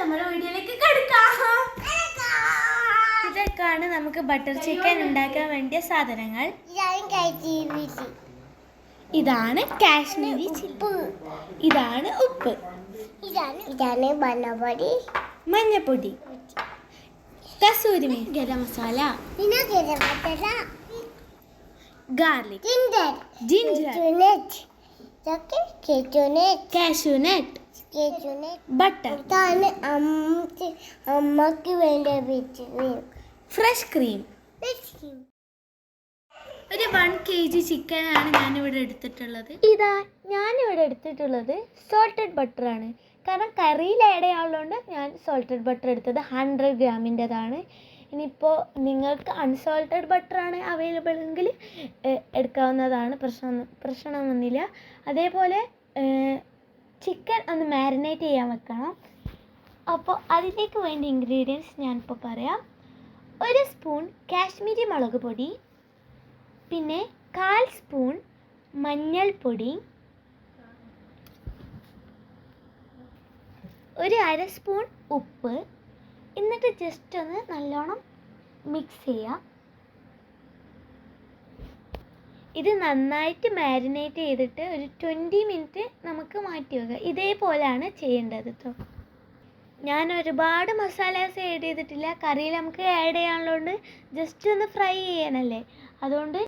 നമ്മുടെ വീഡിയോയിലേക്ക് കിടക്കാം. ഇതൊക്കെയാണ് നമുക്ക് ബട്ടർ ചിക്കൻ ഉണ്ടാക്കാൻ വേണ്ടിയ സാധനങ്ങൾ. ഇതാണ് കാശ്മീരി ചിപ്പ് ഇതാണ് ഉപ്പ്. ഇതാണ് ഇതാണ് മണ്ണപ്പൊടി മഞ്ഞപ്പൊടി. കസൂരി ഗരം മസാല. ഇതൊക്കെ കേറ്റുനെറ്റ്. കാഷ്യൂനട്ട്. കേറ്റുനെറ്റ് ബട്ടർ അമ്മയ്ക്ക് അമ്മയ്ക്ക് വേണ്ട ഫ്രഷ് ക്രീം ഒരു വൺ കെ ജി ചിക്കനാണ് ഞാനിവിടെ എടുത്തിട്ടുള്ളത്. ഇതാ ഞാനിവിടെ എടുത്തിട്ടുള്ളത് സോൾട്ടഡ് ബട്ടറാണ് കാരണം കറിയിൽ ആഡ് ചെയ്യാനുള്ളതുകൊണ്ട് ഞാൻ സോൾട്ടഡ് ബട്ടർ എടുത്തത് ഹൺഡ്രഡ് ഗ്രാമിന്റെതാണ്. ഇനിയിപ്പോൾ നിങ്ങൾക്ക് അൺസോൾട്ടഡ് ബട്ടറാണ് അവൈലബിൾ എങ്കിൽ എടുക്കാവുന്നതാണ്. പ്രശ്നം പ്രശ്നമൊന്നുമില്ല അതേപോലെ ചിക്കൻ ഒന്ന് മാരിനേറ്റ് ചെയ്യാൻ വെക്കണം. അപ്പോൾ അതിലേക്ക് വേണ്ട ഇൻഗ്രീഡിയൻസ് ഞാനിപ്പോൾ പറയാം. ഒരു സ്പൂൺ കാശ്മീരി മുളക് പൊടി പിന്നെ കാൽ സ്പൂൺ മഞ്ഞൾപ്പൊടി ഒരു അര സ്പൂൺ ഉപ്പ്. എന്നിട്ട് ജസ്റ്റ് ഒന്ന് നല്ലോണം മിക്സ് ചെയ്യാം ഇത് നന്നായിട്ട് മാരിനേറ്റ് ചെയ്തിട്ട് ഒരു ട്വന്റി മിനിറ്റ് നമുക്ക് മാറ്റി വെക്കുക ഇതേപോലെയാണ് ചെയ്യേണ്ടത് കേട്ടോ ഞാൻ ഒരുപാട് മസാലാസ് ആഡ് ചെയ്തിട്ടില്ല. കറിയിൽ നമുക്ക് ആഡ് ചെയ്യാനുള്ളതുകൊണ്ട് ജസ്റ്റ് ഒന്ന് ഫ്രൈ ചെയ്യാനല്ലേ. അതുകൊണ്ട്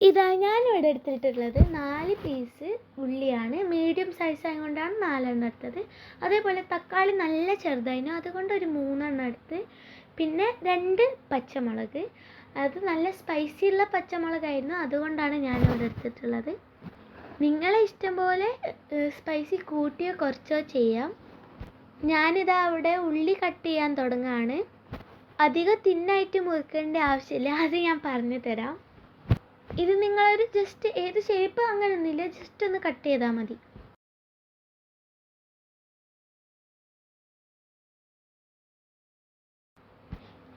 ഇതാ ഞാൻ ഇവിടെ എടുത്തിട്ടുള്ളത് നാല് പീസ് ഉള്ളിയാണ്. മീഡിയം സൈസ് ആയതുകൊണ്ടാണ് നാലെണ്ണം എടുത്തത്. അതേപോലെ തക്കാളി നല്ല ചെറുതായിരുന്നു. അതുകൊണ്ട് ഒരു മൂന്നെണ്ണം എടുത്ത് പിന്നെ രണ്ട് പച്ചമുളക്. അത് നല്ല സ്പൈസി ഉള്ള പച്ചമുളകായിരുന്നു. അതുകൊണ്ടാണ് ഞാനിവിടെ എടുത്തിട്ടുള്ളത്. നിങ്ങളെ ഇഷ്ടം പോലെ സ്പൈസി കൂട്ടിയോ കുറച്ചോ ചെയ്യാം. ഞാനിതാ അവിടെ ഉള്ളി കട്ട് ചെയ്യാൻ തുടങ്ങുകയാണ് അധികം തിന്നായിട്ട് മുറുക്കേണ്ട ആവശ്യമില്ല. അത് ഞാൻ പറഞ്ഞു തരാം. ഇത് നിങ്ങളൊരു ജസ്റ്റ് ഏത് ഷേപ്പ് അങ്ങനെയൊന്നുമില്ല ജസ്റ്റ് ഒന്ന് കട്ട് ചെയ്താൽ മതി.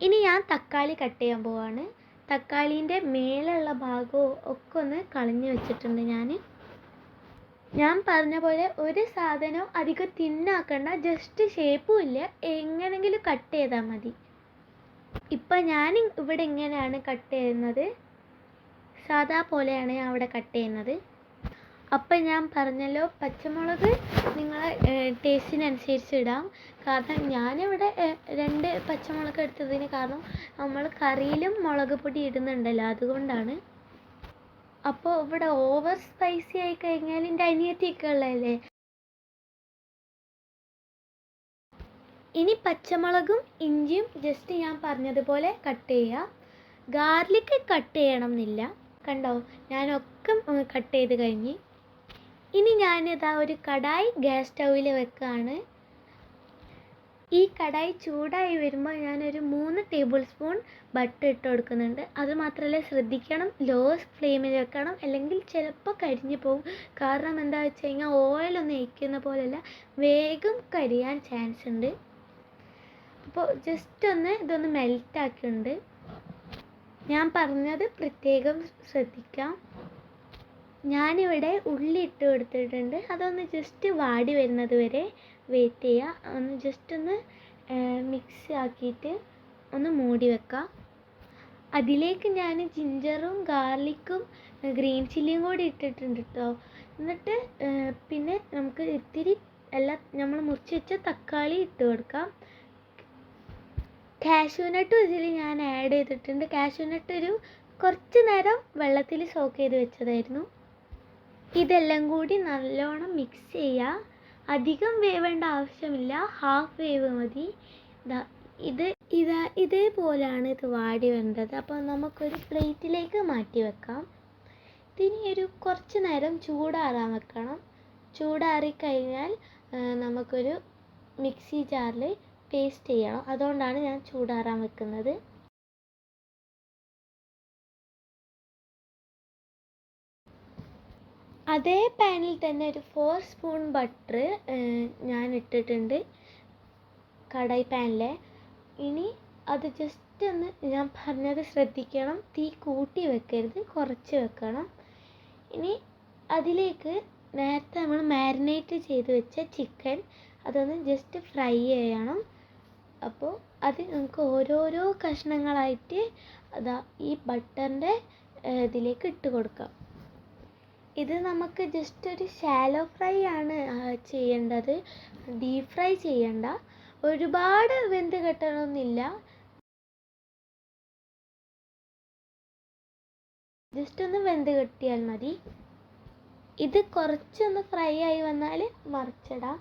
ഇനി ഞാൻ തക്കാളി കട്ട് ചെയ്യാൻ പോവാണ്. തക്കാളീന്റെ മേലുള്ള ഭാഗവും ഒക്കെ ഒന്ന് കളഞ്ഞു വെച്ചിട്ടുണ്ട് ഞാൻ ഞാൻ പറഞ്ഞ പോലെ ഒരു സാധനവും അധികം തിന്നാക്കണ്ട ജസ്റ്റ് ഷേപ്പും ഇല്ല. എങ്ങനെങ്കിലും കട്ട് ചെയ്താൽ മതി. ഇപ്പം ഞാൻ ഇവിടെ എങ്ങനെയാണ് കട്ട് ചെയ്യുന്നത്. സാധാ പോലെയാണ് ഞാൻ അവിടെ കട്ട് ചെയ്യുന്നത്. അപ്പം ഞാൻ പറഞ്ഞല്ലോ പച്ചമുളക് നിങ്ങൾ ടേസ്റ്റിനനുസരിച്ച് ഇടാം. കാരണം ഞാനിവിടെ രണ്ട് പച്ചമുളക് എടുത്തതിന് കാരണം നമ്മൾ കറിയിലും മുളക് പൊടി ഇടുന്നുണ്ടല്ലോ അതുകൊണ്ടാണ്. അപ്പോൾ ഇവിടെ ഓവർ സ്പൈസി ആയി കഴിഞ്ഞാൽ എന്റെ അനിയത്തിയൊക്കെ ഉള്ളതല്ലേ? ഇനി പച്ചമുളകും ഇഞ്ചിയും ജസ്റ്റ് ഞാൻ പറഞ്ഞതുപോലെ കട്ട് ചെയ്യുക ഗാർലിക് കട്ട് ചെയ്യണം എന്നില്ല. കണ്ടോ? ഞാനൊക്കെ കട്ട് ചെയ്ത് കഴിഞ്ഞ്. ഇനി ഞാനിതാ ഒരു കടായി ഗ്യാസ് സ്റ്റൗവിൽ വെക്കുകയാണ് ഈ കടായി ചൂടായി വരുമ്പോൾ ഞാനൊരു മൂന്ന് ടേബിൾ സ്പൂൺ ബട്ടർ ഇട്ട് കൊടുക്കുന്നുണ്ട്. അത് മാത്രമല്ല ശ്രദ്ധിക്കണം ലോ ഫ്ലെയിമിൽ വെക്കണം അല്ലെങ്കിൽ ചിലപ്പോൾ കരിഞ്ഞു പോകും. കാരണം എന്താ വെച്ച് കഴിഞ്ഞാൽ ഓയിലൊന്നും ഏക്കുന്ന പോലെയല്ല വേഗം കരിയാൻ ചാൻസ് ഉണ്ട്. അപ്പോൾ ജസ്റ്റ് ഒന്ന് ഇതൊന്ന് മെൽറ്റാക്കിയിട്ടുണ്ട് ഞാൻ പറഞ്ഞത് പ്രത്യേകം ശ്രദ്ധിക്കാം. ഞാനിവിടെ ഉള്ളി ഇട്ട് കൊടുത്തിട്ടുണ്ട്. അതൊന്ന് ജസ്റ്റ് വാടി വരുന്നത് വരെ വെയിറ്റ് ചെയ്യുക ഒന്ന് ജസ്റ്റ് ഒന്ന് മിക്സ് ആക്കിയിട്ട് ഒന്ന് മൂടി വെക്കുക അതിലേക്ക് ഞാൻ ജിഞ്ചറും ഗാർലിക്കും ഗ്രീൻ ചില്ലിയും കൂടി ഇട്ടിട്ടുണ്ട് കേട്ടോ എന്നിട്ട് പിന്നെ നമുക്ക് ഇത്തിരി എല്ലാ നമ്മൾ മുറിച്ച് വെച്ച തക്കാളി ഇട്ട് കൊടുക്കാം. കാഷ്യൂനട്ടും ഇതിൽ ഞാൻ ആഡ് ചെയ്തിട്ടുണ്ട്. കാഷ്യൂനട്ട് ഒരു കുറച്ച് നേരം വെള്ളത്തിൽ സോക്ക് ചെയ്ത് വെച്ചതായിരുന്നു. ഇതെല്ലാം കൂടി നല്ലോണം മിക്സ് ചെയ്യുക അധികം വേവേണ്ട ആവശ്യമില്ല. ഹാഫ് വേവ് മതി. ഇതാ ഇത് ഇതാ ഇതേപോലെയാണ് ഇത് വാടി വേണ്ടത് അപ്പോൾ നമുക്കൊരു പ്ലേറ്റിലേക്ക് മാറ്റി വെക്കാം. ഇതിനി ഒരു കുറച്ച് നേരം ചൂടാറാൻ വെക്കണം. ചൂടാറി കഴിഞ്ഞാൽ നമുക്കൊരു മിക്സി ജാറിൽ പേസ്റ്റ് ചെയ്യണം. അതുകൊണ്ടാണ് ഞാൻ ചൂടാറാൻ വെക്കുന്നത്. അതേ പാനിൽ തന്നെ ഒരു ഫോർ സ്പൂൺ ബട്ടർ ഞാൻ ഇട്ടിട്ടുണ്ട് കടായി പാനിൽ ഇനി അത് ജസ്റ്റ് ഒന്ന് ഞാൻ പറഞ്ഞത് ശ്രദ്ധിക്കണം. തീ കൂട്ടി വെക്കരുത് കുറച്ച് വെക്കണം. ഇനി അതിലേക്ക് നേരത്തെ നമ്മൾ മാരിനേറ്റ് ചെയ്ത് വെച്ച ചിക്കൻ അതൊന്ന് ജസ്റ്റ് ഫ്രൈ ചെയ്യണം. അപ്പോൾ അത് നമുക്ക് ഓരോരോ കഷ്ണങ്ങളായിട്ട് അതാ ഈ ബട്ടറിന്റെ ഇതിലേക്ക് ഇട്ട് കൊടുക്കാം. ഇത് നമുക്ക് ജസ്റ്റ് ഒരു ഷാലോ ഫ്രൈ ആണ് ചെയ്യേണ്ടത്. ഡീപ് ഫ്രൈ ചെയ്യണ്ട. ഒരുപാട് വെന്ത് കെട്ടണമെന്നില്ല ജസ്റ്റ് ഒന്ന് വെന്ത് കെട്ടിയാൽ മതി. ഇത് കുറച്ചൊന്ന് ഫ്രൈ ആയി വന്നാൽ മറിച്ചിടാം.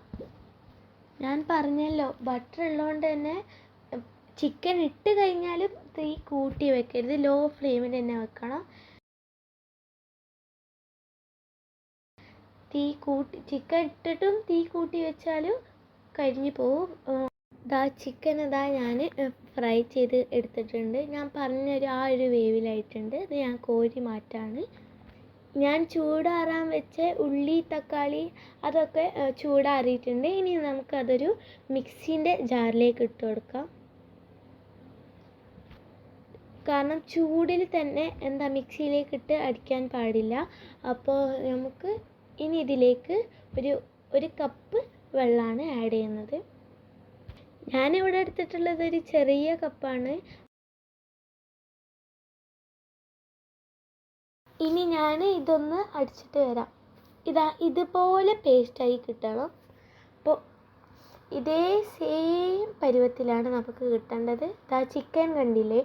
ഞാൻ പറഞ്ഞല്ലോ ബട്ടർ ഉള്ളതുകൊണ്ട് തന്നെ ചിക്കൻ ഇട്ട് കഴിഞ്ഞാലും തീ കൂട്ടി വെക്കരുത്. ലോ ഫ്ലെയിമിൽ തന്നെ വെക്കണം. തീ കൂട്ടി ചിക്കൻ ഇട്ടിട്ടും തീ കൂട്ടി വെച്ചാലും കരിഞ്ഞു പോവും. ഇതാ ചിക്കൻ ഇതാ ഞാൻ ഫ്രൈ ചെയ്ത് എടുത്തിട്ടുണ്ട്. ഞാൻ പറഞ്ഞൊരു ആ ഒരു വേവിലായിട്ടുണ്ട്. ഇത് ഞാൻ കോരി മാറ്റാണ്. ഞാൻ ചൂടാറാൻ വെച്ച ഉള്ളി തക്കാളി അതൊക്കെ ചൂടാറിയിട്ടുണ്ട്. ഇനി നമുക്കതൊരു മിക്സീന്റെ ജാറിലേക്ക് ഇട്ട് കൊടുക്കാം. കാരണം ചൂടിൽ തന്നെ എന്താ മിക്സിയിലേക്ക് ഇട്ട് അടിക്കാൻ പാടില്ല. അപ്പോൾ നമുക്ക് ഇനി ഇതിലേക്ക് ഒരു ഒരു കപ്പ് വെള്ളമാണ് ആഡ് ചെയ്യുന്നത്. ഞാനിവിടെ എടുത്തിട്ടുള്ളത് ഒരു ചെറിയ കപ്പാണ് ഇനി ഞാൻ ഇതൊന്ന് അടിച്ചിട്ട് വരാം. ഇതാ ഇതുപോലെ പേസ്റ്റായി കിട്ടണം. അപ്പോൾ ഇതേ സെയിം പരുവത്തിലാണ് നമുക്ക് കിട്ടേണ്ടത്. ഇതാ ചിക്കൻ കണ്ടില്ലേ?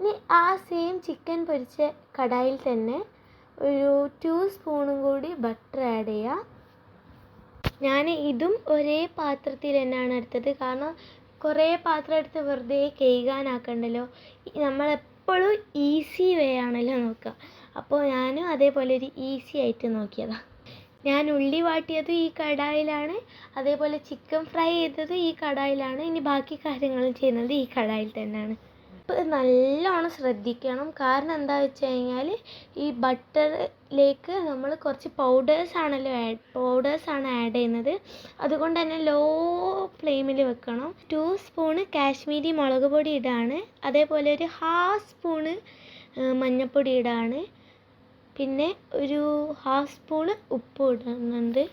ഇനി ആ സെയിം ചിക്കൻ പൊരിച്ച കടായിൽ തന്നെ ഒരു ടു സ്പൂണും കൂടി ബട്ടർ ആഡ് ചെയ്യാം. ഞാൻ ഇതും ഒരേ പാത്രത്തിൽ തന്നെയാണ് എടുത്തത്. കാരണം കുറേ പാത്രം എടുത്ത് വെറുതെ കഴുകാനാക്കണ്ടല്ലോ. നമ്മളെപ്പോഴും ഈസി വേ ആണല്ലോ നോക്കുക അപ്പോൾ ഞാനും അതേപോലെ ഒരു ഈസി ആയിട്ട് നോക്കിയതാണ് ഞാൻ ഉള്ളി വാട്ടിയത് ഈ കടായിലാണ്. അതേപോലെ ചിക്കൻ ഫ്രൈ ചെയ്തത് ഈ കടായിലാണ്. ഇനി ബാക്കി കാര്യങ്ങളും ചെയ്യുന്നത് ഈ കടായിൽ തന്നെയാണ്. അപ്പോൾ നല്ലോണം ശ്രദ്ധിക്കണം. കാരണം എന്താ വെച്ച് കഴിഞ്ഞാൽ ഈ ബട്ടറിലേക്ക് നമ്മൾ കുറച്ച് പൗഡേഴ്സ് ആണല്ലോ പൗഡേഴ്സ് ആണ് ആഡ് ചെയ്യുന്നത്. അതുകൊണ്ട് തന്നെ ലോ ഫ്ലെയിമിൽ വെക്കണം. ടു സ്പൂണ് കാശ്മീരി മുളക് പൊടി ഇടാണ്. അതേപോലെ ഒരു ഹാഫ് സ്പൂണ് മഞ്ഞൾപ്പൊടി ഇടാണ്. പിന്നെ ഒരു ഹാഫ് സ്പൂണ് ഉപ്പ് ഇടുന്നുണ്ട്.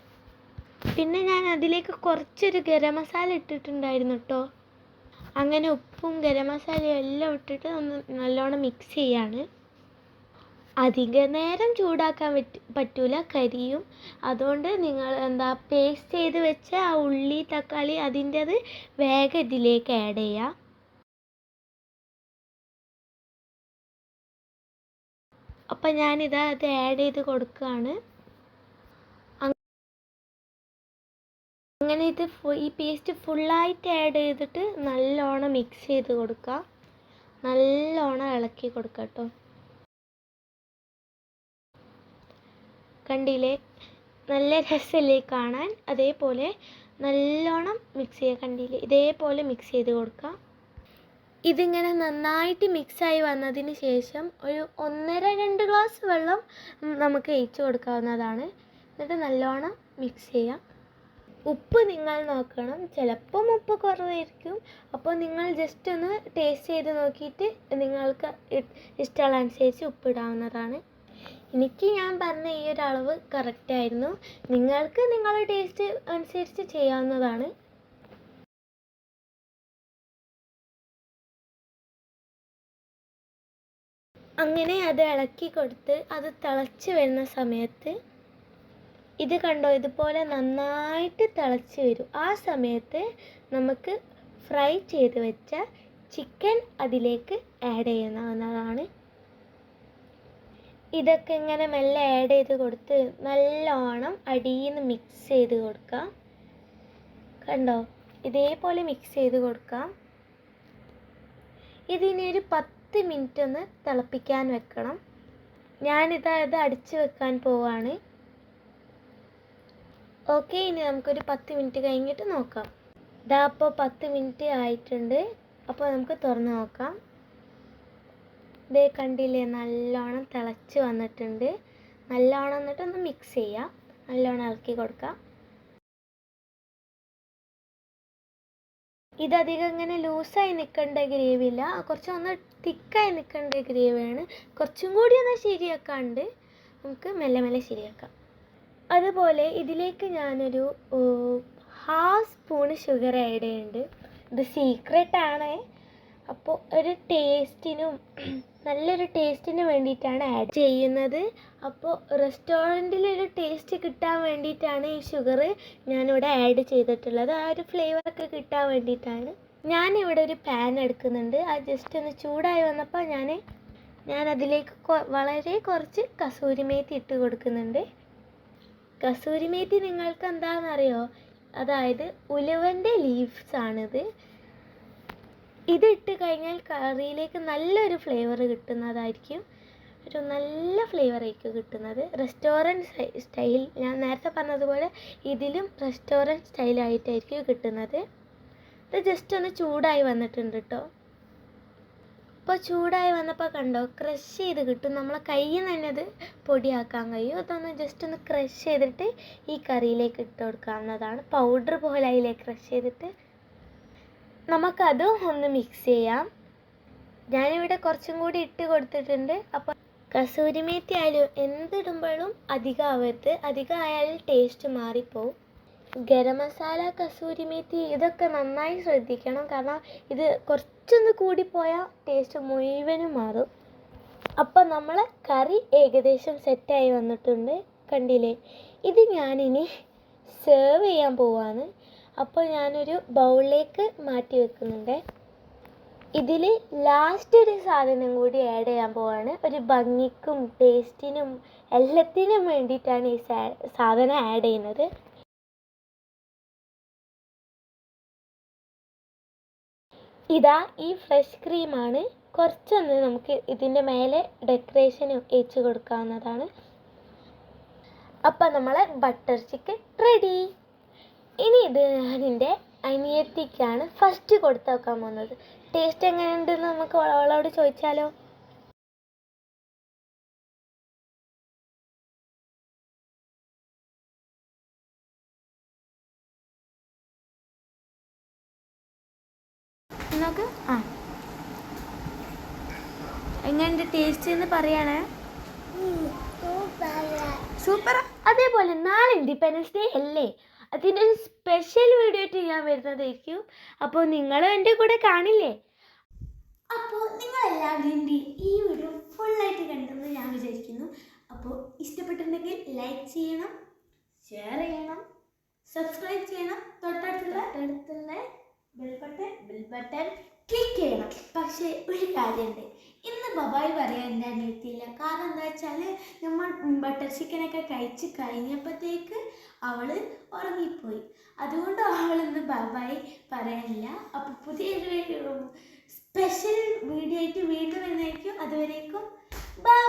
പിന്നെ ഞാൻ അതിലേക്ക് കുറച്ചൊരു ഗരം മസാല ഇട്ടിട്ടുണ്ടായിരുന്നു കേട്ടോ അങ്ങനെ ഉപ്പും ഗരം മസാലയും എല്ലാം ഇട്ടിട്ട് ഒന്ന് നല്ലോണം മിക്സ് ചെയ്യാണ്. അധിക നേരം ചൂടാക്കാൻ പറ്റ പറ്റൂല കരിയും. അതുകൊണ്ട് നിങ്ങൾ എന്താ പേസ്റ്റ് ചെയ്ത് വെച്ച ആ ഉള്ളി തക്കാളി അതിന്റെത് വേഗം ഇതിലേക്ക് ആഡ് ചെയ്യുക അപ്പം ഞാനിതാ അത് ആഡ് ചെയ്ത് കൊടുക്കുകയാണ്. അങ്ങനെ ഇത് ഈ പേസ്റ്റ് ഫുള്ളായിട്ട് ആഡ് ചെയ്തിട്ട് നല്ലോണം മിക്സ് ചെയ്ത് കൊടുക്കുക. നല്ലോണം ഇളക്കി കൊടുക്കുക കേട്ടോ കണ്ടില്ലേ? നല്ല രസമല്ലേ കാണാൻ? അതേപോലെ നല്ലോണം മിക്സ് ചെയ്യുക കണ്ടില്ലേ? ഇതേപോലെ മിക്സ് ചെയ്ത് കൊടുക്കുക. ഇതിങ്ങനെ നന്നായിട്ട് മിക്സായി വന്നതിന് ശേഷം ഒരു ഒന്നര രണ്ട് ഗ്ലാസ് വെള്ളം നമുക്ക് ഒഴിച്ചു കൊടുക്കാവുന്നതാണ്. എന്നിട്ട് നല്ലോണം മിക്സ് ചെയ്യാം. ഉപ്പ് നിങ്ങൾ നോക്കണം. ചിലപ്പം ഉപ്പ് കുറവായിരിക്കും. അപ്പോൾ നിങ്ങൾ ജസ്റ്റ് ഒന്ന് ടേസ്റ്റ് ചെയ്ത് നോക്കിയിട്ട് നിങ്ങൾക്ക് ഇഷ്ടമുള്ള അനുസരിച്ച് ഉപ്പിടാവുന്നതാണ് എനിക്ക് ഞാൻ പറഞ്ഞ ഈ ഒരു അളവ് കറക്റ്റായിരുന്നു നിങ്ങൾക്ക് നിങ്ങളുടെ ടേസ്റ്റ് അനുസരിച്ച് ചെയ്യാവുന്നതാണ്. അങ്ങനെ അത് ഇളക്കി കൊടുത്ത് അത് തിളച്ച് വരുന്ന സമയത്ത് ഇത് കണ്ടോ? ഇതുപോലെ നന്നായിട്ട് തിളച്ച് വരും. ആ സമയത്ത് നമുക്ക് ഫ്രൈ ചെയ്ത് വെച്ച ചിക്കൻ അതിലേക്ക് ആഡ് ചെയ്യുന്നതാണ്. ഇതൊക്കെ ഇങ്ങനെ മെല്ലെ ആഡ് ചെയ്ത് കൊടുത്ത് നല്ലോണം അടിയിൽ നിന്ന് മിക്സ് ചെയ്ത് കൊടുക്കാം. കണ്ടോ? ഇതേപോലെ മിക്സ് ചെയ്ത് കൊടുക്കാം. ഇതിനി ഒരു പത്ത് മിനിറ്റ് ഒന്ന് തിളപ്പിക്കാൻ വെക്കണം. ഞാനിതാ ഇത് അടിച്ച് വെക്കാൻ പോവാണ്. ഓക്കെ ഇനി നമുക്കൊരു പത്ത് മിനിറ്റ് കഴിഞ്ഞിട്ട് നോക്കാം. ഇതാ അപ്പോൾ പത്ത് മിനിറ്റ് ആയിട്ടുണ്ട്. അപ്പോൾ നമുക്ക് തുറന്ന് നോക്കാം. ഇതേ കണ്ടില്ലേ നല്ലോണം തിളച്ച് വന്നിട്ടുണ്ട്. നല്ലോണം എന്നിട്ട് ഒന്ന് മിക്സ് ചെയ്യാം. നല്ലോണം ഇളക്കി കൊടുക്കാം. ഇതധികം ഇങ്ങനെ ലൂസായി നിൽക്കേണ്ട ഗ്രേവി ഇല്ല കുറച്ച് തിക്കായി നിൽക്കേണ്ട ഗ്രേവിയാണ്. കുറച്ചും കൂടി ഒന്ന് ശരിയാക്കാണ്ട് നമുക്ക് മെല്ലെ മെല്ലെ ശരിയാക്കാം. അതുപോലെ ഇതിലേക്ക് ഞാനൊരു ഹാഫ് സ്പൂണ് ഷുഗർ ആഡ് ചെയ്യുന്നുണ്ട്. ഇത് ആണ്. അപ്പോൾ ഒരു ടേസ്റ്റിനും നല്ലൊരു ടേസ്റ്റിന് വേണ്ടിയിട്ടാണ് ആഡ് ചെയ്യുന്നത്. അപ്പോൾ റെസ്റ്റോറന്റിലൊരു ടേസ്റ്റ് കിട്ടാൻ വേണ്ടിയിട്ടാണ് ഈ ഷുഗർ ഞാനിവിടെ ആഡ് ചെയ്തിട്ടുള്ളത്. ആ ഒരു ഫ്ലേവറൊക്കെ കിട്ടാൻ വേണ്ടിയിട്ടാണ്. ഞാനിവിടെ ഒരു പാൻ എടുക്കുന്നുണ്ട്. അത് ജസ്റ്റ് ഒന്ന് ചൂടായി വന്നപ്പോൾ ഞാൻ ഞാൻ അതിലേക്ക് വളരെ കുറച്ച് കസൂരി മേത്തി ഇട്ട് കൊടുക്കുന്നുണ്ട്. കസൂരി മേത്തി നിങ്ങൾക്ക് എന്താണെന്നറിയോ അതായത് ഉലുവന്റെ ലീവ്സ് ആണിത്. ഇതിട്ട് കഴിഞ്ഞാൽ കറിയിലേക്ക് നല്ലൊരു ഫ്ലേവർ കിട്ടുന്നതായിരിക്കും. ഒരു നല്ല ഫ്ലേവർ ആയിരിക്കും കിട്ടുന്നത്. റെസ്റ്റോറന്റ് സ്റ്റൈൽ ഞാൻ നേരത്തെ പറഞ്ഞതുപോലെ ഇതിലും റെസ്റ്റോറന്റ് സ്റ്റൈലായിട്ടായിരിക്കും കിട്ടുന്നത്. ഇത് ജസ്റ്റ് ഒന്ന് ചൂടായി വന്നിട്ടുണ്ട് കേട്ടോ ഇപ്പോൾ ചൂടായി വന്നപ്പോൾ കണ്ടോ ക്രഷ് ചെയ്ത് കിട്ടും. നമ്മളെ കയ്യിൽ നിന്ന് തന്നെ അത് പൊടിയാക്കാൻ കഴിയും. അതൊന്ന് ജസ്റ്റ് ഒന്ന് ക്രഷ് ചെയ്തിട്ട് ഈ കറിയിലേക്ക് ഇട്ട് കൊടുക്കാവുന്നതാണ്. പൗഡർ പോലെ അതിലേക്ക് ക്രഷ് ചെയ്തിട്ട് നമുക്കത് ഒന്ന് മിക്സ് ചെയ്യാം. ഞാനിവിടെ കുറച്ചും കൂടി ഇട്ട് കൊടുത്തിട്ടുണ്ട്. അപ്പോൾ കസൂരി മേത്തി ആയാലും എന്തിടുമ്പോഴും അധികം ആവരുത്. അധികം ആയാലും ടേസ്റ്റ് മാറിപ്പോവും. ഗരം മസാല കസൂരി മേത്തി ഇതൊക്കെ നന്നായി ശ്രദ്ധിക്കണം. കാരണം ഇത് കുറച്ചൊന്ന് കൂടിപ്പോയാൽ ടേസ്റ്റ് മുഴുവനും മാറും. അപ്പം നമ്മൾ കറി ഏകദേശം സെറ്റായി വന്നിട്ടുണ്ട് കണ്ടില്ലേ? ഇത് ഞാനിനി സെർവ് ചെയ്യാൻ പോവാണ്. അപ്പോൾ ഞാനൊരു ബൗളിലേക്ക് മാറ്റി വെക്കുന്നുണ്ട്. ഇതിൽ ലാസ്റ്റ് ഒരു സാധനം കൂടി ആഡ് ചെയ്യാൻ പോവാണ്. ഒരു ഭംഗിക്കും ടേസ്റ്റിനും എല്ലാത്തിനും വേണ്ടിയിട്ടാണ് ഈ സാധനം ആഡ് ചെയ്യുന്നത്. ഇതാ ഈ ഫ്രഷ് ക്രീമാണ് കുറച്ചൊന്ന് നമുക്ക് ഇതിന്റെ മേലെ ഡെക്കറേഷൻ വെച്ച് കൊടുക്കാവുന്നതാണ്. അപ്പം നമ്മളെ ബട്ടർ ചിക്കൻ റെഡി ഇനി ഇത് ഞാനെന്റെ അനിയത്തിക്കാണ് ഫസ്റ്റ് കൊടുത്തു വെക്കാൻ പോകുന്നത്. ടേസ്റ്റ് എങ്ങനെയുണ്ടെന്ന് നമുക്ക് അവളോട് ചോദിച്ചാലോ നോക്ക് ആ എങ്ങനെയുണ്ട് എന്ന് പറയണേ? സൂപ്പർ അതേപോലെ നാളെ ഇൻഡിപെൻഡൻസ് ഡേ അല്ലേ? അതിന്റെ ഒരു സ്പെഷ്യൽ വീഡിയോ ആയിട്ട് ഞാൻ വരുന്നതായിരിക്കും. അപ്പോൾ നിങ്ങൾ എന്റെ കൂടെ കാണില്ലേ? അപ്പോൾ നിങ്ങളെല്ലാവരും എന്റെ ഈ വീഡിയോ ഫുള്ളായിട്ട് കണ്ടെന്ന് ഞാൻ വിചാരിക്കുന്നു. അപ്പോൾ ഇഷ്ടപ്പെട്ടിട്ടുണ്ടെങ്കിൽ ലൈക്ക് ചെയ്യണം ഷെയർ ചെയ്യണം സബ്സ്ക്രൈബ് ചെയ്യണം. തൊട്ടടുത്തുള്ള അടുത്തുള്ള bell button bell button click ചെയ്യണം. പക്ഷേ ഒരു കാര്യമുണ്ട്. ബബായ് പറയാൻ എന്റെ അനിയത്തിയില്ല. കാരണം എന്താ വെച്ചാൽ നമ്മൾ ബട്ടർ ചിക്കനൊക്കെ കഴിച്ച് കഴിഞ്ഞപ്പോഴത്തേക്ക് അവൾ ഉറങ്ങിപ്പോയി. അതുകൊണ്ട് അവളൊന്ന് ബബായ് പറയാനില്ല അപ്പോൾ പുതിയൊരു സ്പെഷ്യൽ വീഡിയോ ആയിട്ട് വീണ്ടും വരുന്നതായിരിക്കും അതുവരേക്കും ബൈ